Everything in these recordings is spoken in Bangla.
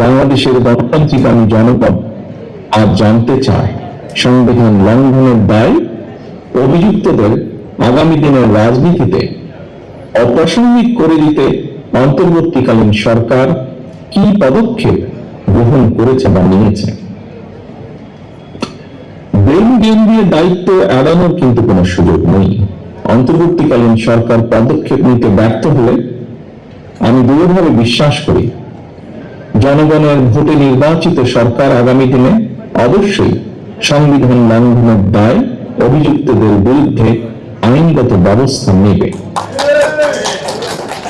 বাংলাদেশের গণতান্ত্রিক আমি জনগণ আজ জানতে চায় সংবিধান লঙ্ঘনের দায় অভিযুক্তদের আগামী দিনের রাজনীতিতে অপ্রাসঙ্গিক করে দিতে অন্তর্বর্তীকালীন সরকার কি পদক্ষেপ গ্রহণ করেছে বা নিয়েছে? দিয়ে দায়িত্ব এড়ানোর কিন্তু কোনো সুযোগ নেই। অন্তর্বর্তীকালীন সরকার পদক্ষেপ নিতে ব্যর্থ হলে আমি দৃঢ়ভাবে বিশ্বাস করি জনগণের ভোটে নির্বাচিত সরকার আগামী দিনে অবশ্যই সংবিধান লঙ্ঘনের দায় অভিযুক্তদের বিরুদ্ধে আইনগত ব্যবস্থা নেবে।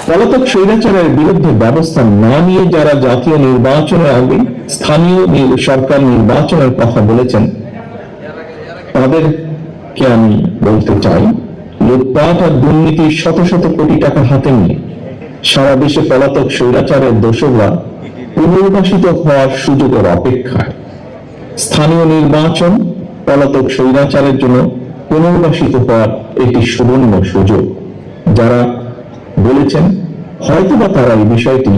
পলাতক স্বৈরাচারের বিরুদ্ধে ব্যবস্থা না নিয়ে যারা জাতীয় নির্বাচনের আগে স্থানীয় সরকার নির্বাচনের কথা বলেছেন, তাদেরকে আমি বলতে চাই, লুটপাট আর দুর্নীতির শত শত কোটি টাকা হাতে নিয়ে সারা দেশে পলাতক স্বৈরাচারের দোষরা পুনর্বাসিত হওয়ার সুযোগের অপেক্ষায় স্থানীয় নির্বাচন, পলাতক স্বৈরাচারের জন্য পুনর্বাসিত হওয়ার একটি সুবর্ণ সুযোগ। যারা বলেছেন, হয়তোবা তারা এই বিষয়টি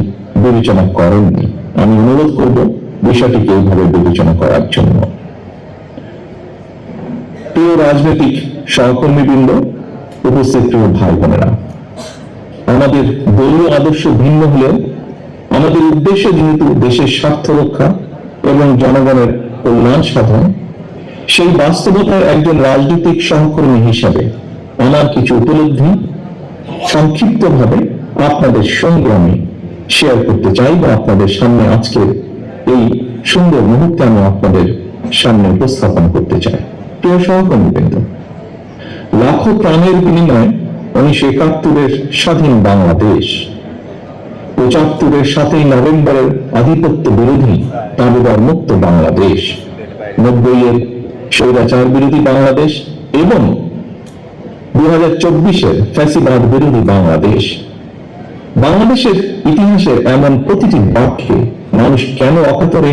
বিবেচনা করেননি। আমি অনুরোধ করব বিষয়টিকে এইভাবে বিবেচনা করার জন্য। প্রিয় রাজনৈতিক সহকর্মীবৃন্দ, উপস্থিত প্রিয় ভাই বোনেরা আমাদের দলীয় আদর্শ ভিন্ন হলেও আমাদের উদ্দেশ্য যেহেতু দেশের স্বার্থ রক্ষা এবং জনগণের কল্যাণ সাধন, সেই বাস্তবতার একজন রাজনৈতিক সহকর্মী হিসাবে আমার কিছু উপলব্ধি সংক্ষিপ্তভাবে আপনাদের সংগ্রামে শেয়ার করতে চাই বা আপনাদের সামনে আজকের এই সুন্দর মুহূর্তে আমি আপনাদের সামনে উপস্থাপন করতে চাই। প্রিয় সহকর্মীবৃন্দ, লাখো প্রাণের বিনিময়ে উনিশশো একাত্তরের স্বাধীন বাংলাদেশ পঁচাত্তরের সাতই নভেম্বরের আধিপত্য বিরোধী তালিবান মুক্ত বাংলাদেশ। নব্বই এর স্বৈরাচার বিরোধী বাংলাদেশ এবং দু হাজার চব্বিশের ফ্যাসিবাদ বিরোধী বাংলাদেশ। বাংলাদেশের ইতিহাসের এমন প্রতিটি বাক্যে মানুষ কেন অকাতরে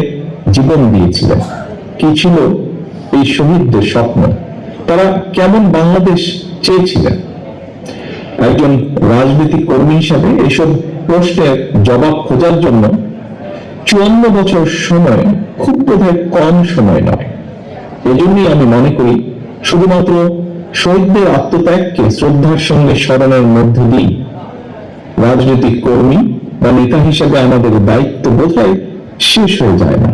জীবন দিয়েছিলেন? কি ছিল এই শহীদদের স্বপ্ন? তারা কেমন বাংলাদেশ চেয়েছিলেন? একজন রাজনৈতিক কর্মী হিসাবে এসব প্রশ্নের জবাব খোঁজার জন্য চুয়ান্ন বছর সময় খুব বোধহয় কম সময় নয়। এজন্যই আমি মনে করি শুধুমাত্র শহীদদের আত্মত্যাগকে শ্রদ্ধার সঙ্গে স্মরণের মধ্যে দিয়ে রাজনৈতিক কর্মী বা নেতা হিসেবে আমাদের দায়িত্ব বোধহয় শেষ হয়ে যায় না।